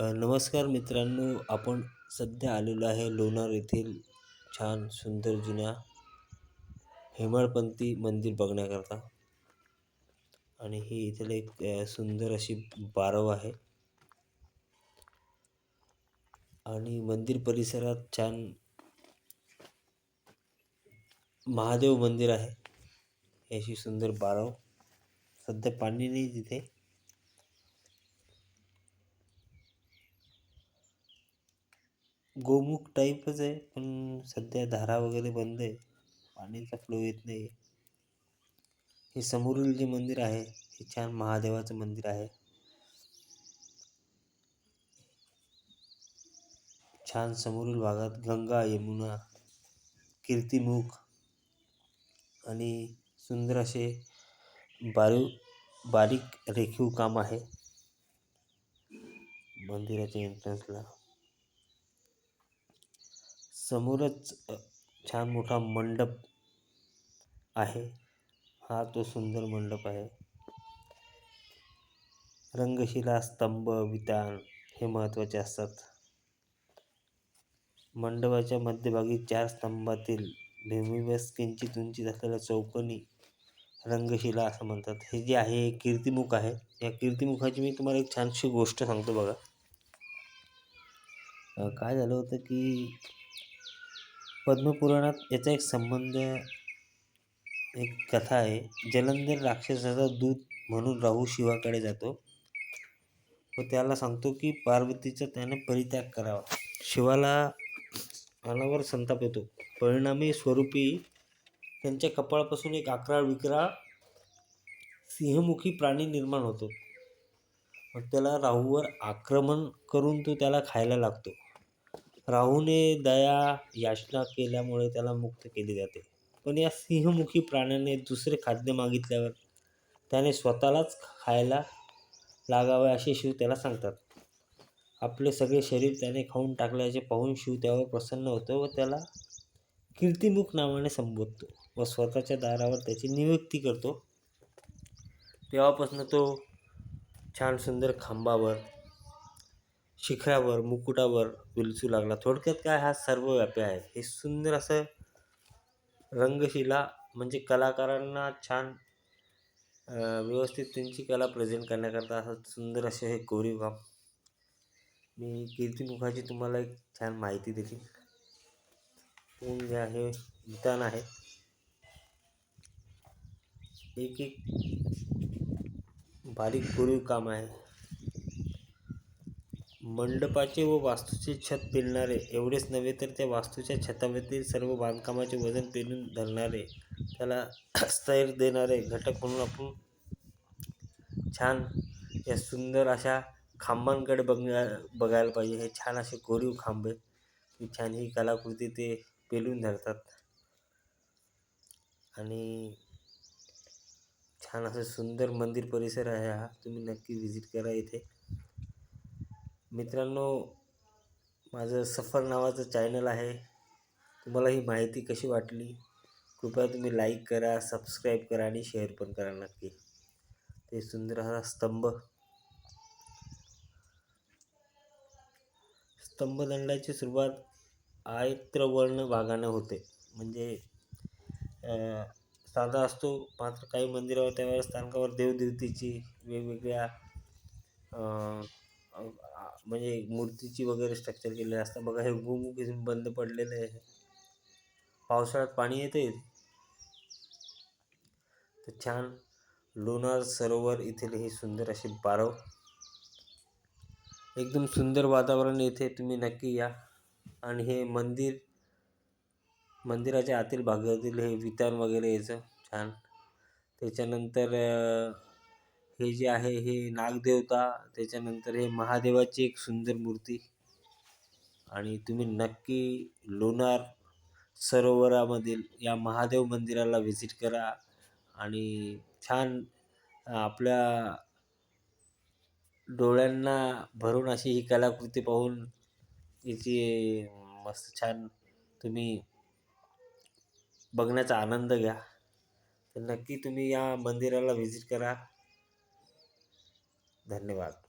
नमस्कार मित्रांनो आपण सध्या आलेलो आहे लोणार येथील छान सुंदर जुन्या हेमाळपंथी मंदिर बघण्याकरता. आणि ही इथलं एक सुंदर अशी बारव आहे. आणि मंदिर परिसरात छान महादेव मंदिर आहे. अशी सुंदर बारव. सध्या पाणी नाही तिथे गोमुख टाईपच आहे पण सध्या धारा वगैरे बंद आहे. पाण्याचा फ्लो येत नाही. हे समोरील जे मंदिर आहे हे छान महादेवाचं मंदिर आहे. छान समोरील भागात गंगा यमुना कीर्तिमुख आणि सुंदर असे बारू बारीक रेखीव काम आहे. मंदिराच्या एंट्रन्सला समोरच छान मोठा मंडप आहे. हा तो सुंदर मंडप आहे. रंगशिला स्तंभ वितान हे महत्त्वाचे असतात. मंडपाच्या मध्यभागी चार स्तंभातील भूमिबस किंचित उंचीत असलेल्या चौकोनी रंगशिला असं म्हणतात. हे जे आहे कीर्तिमुख आहे. या कीर्तिमुखाची मी तुम्हाला एक छानशी गोष्ट सांगतो बघा. काय झालं होतं की पद्मपुराणात याचा एक संबंध एक कथा आहे. जलंधर राक्षसाचा दूत म्हणून राहू शिवाकडे जातो. व त्याला सांगतो की पार्वतीचा त्याने परित्याग करावा. शिवाला अनावर संताप येतो. परिणामी स्वरूपी त्यांच्या कपाळापासून एक अकरा विकरा सिंहमुखी प्राणी निर्माण होतो. मग त्याला राहूवर आक्रमण करून तो त्याला खायला लागतो. राहूने दया याचना केल्यामुळे त्याला मुक्त केले जाते. पण या सिंहमुखी प्राण्याने दुसरे खाद्य मागितल्यावर त्याने स्वतःलाच खायला लागावे असे शिव त्याला सांगतात. आपले सगळे शरीर त्याने खाऊन टाकल्याचे पाहून शिव त्यावर प्रसन्न होतो व त्याला कीर्तिमुख नावाने संबोधतो व स्वतःच्या दारावर त्याची नियुक्ती करतो. तेव्हापासून तो छान सुंदर खांबावर शिखरावर मुकुटावर विलसू लागला. थोडक्यात काय हा सर्व व्यापी आहे? हे सुंदर असं रंगशिला म्हणजे कलाकारांना छान व्यवस्थित त्यांची कला प्रेझेंट करण्याकरता असं सुंदर असे हे कोरीव काम. मी कीर्तिमुखाची तुम्हाला एक छान माहिती दिली पूर्ण जे आहे विधान आहे. एक एक बारीक कोरीव काम आहे. मंडपाचे व वास्तूचे छत पेलणारे एवढेच नव्हे तर त्या वास्तूच्या छतावरील सर्व बांधकामाचे वजन पेलून धरणारे त्याला स्थैर्य देणारे घटक म्हणून आपण छान या सुंदर अशा खांबांकडे बघण्या बघायला पाहिजे. हे छान असे कोरीव खांब ही छान ही कलाकृती ते पेलून धरतात. आणि छान असं सुंदर मंदिर परिसर आहे हा. तुम्ही नक्की व्हिजिट करा इथे. मित्रांनो माझं सफर नावाचं चॅनल आहे. तुम्हाला ही माहिती कशी वाटली? कृपया तुम्ही लाईक करा सबस्क्राईब करा आणि शेअर पण करा नक्की. ते सुंदर हा स्तंभ. स्तंभदंडाची सुरुवात आयत्रवर्ण भागानं होते. म्हणजे साधा असतो मात्र काही मंदिरावर त्यावेळेस स्थानकावर देवदेवतेची वेगवेगळ्या म्हणजे मूर्तीची वगैरे स्ट्रक्चर केलेले असतं. बघा हे गुमुख इथून बंद पडलेलं आहे. पावसाळ्यात पाणी येते तर छान. लोणार सरोवर येथील ही सुंदर अशी बारव एकदम सुंदर वातावरण येथे. तुम्ही नक्की या. आणि हे मंदिर मंदिराच्या आतील भागातील हे वितान वगैरे याचं छान. त्याच्यानंतर हे जे आहे हे नागदेवता त्याच्यानंतर हे महादेवाची एक सुंदर मूर्ती. आणि तुम्ही नक्की लोणार सरोवरामधील या महादेव मंदिराला व्हिजिट करा. आणि छान आपल्या डोळ्यांना भरून अशी ही कलाकृती पाहून याची मस्त छान तुम्ही बघण्याचा आनंद घ्या. तर नक्की तुम्ही या मंदिराला व्हिजिट करा. धन्यवाद.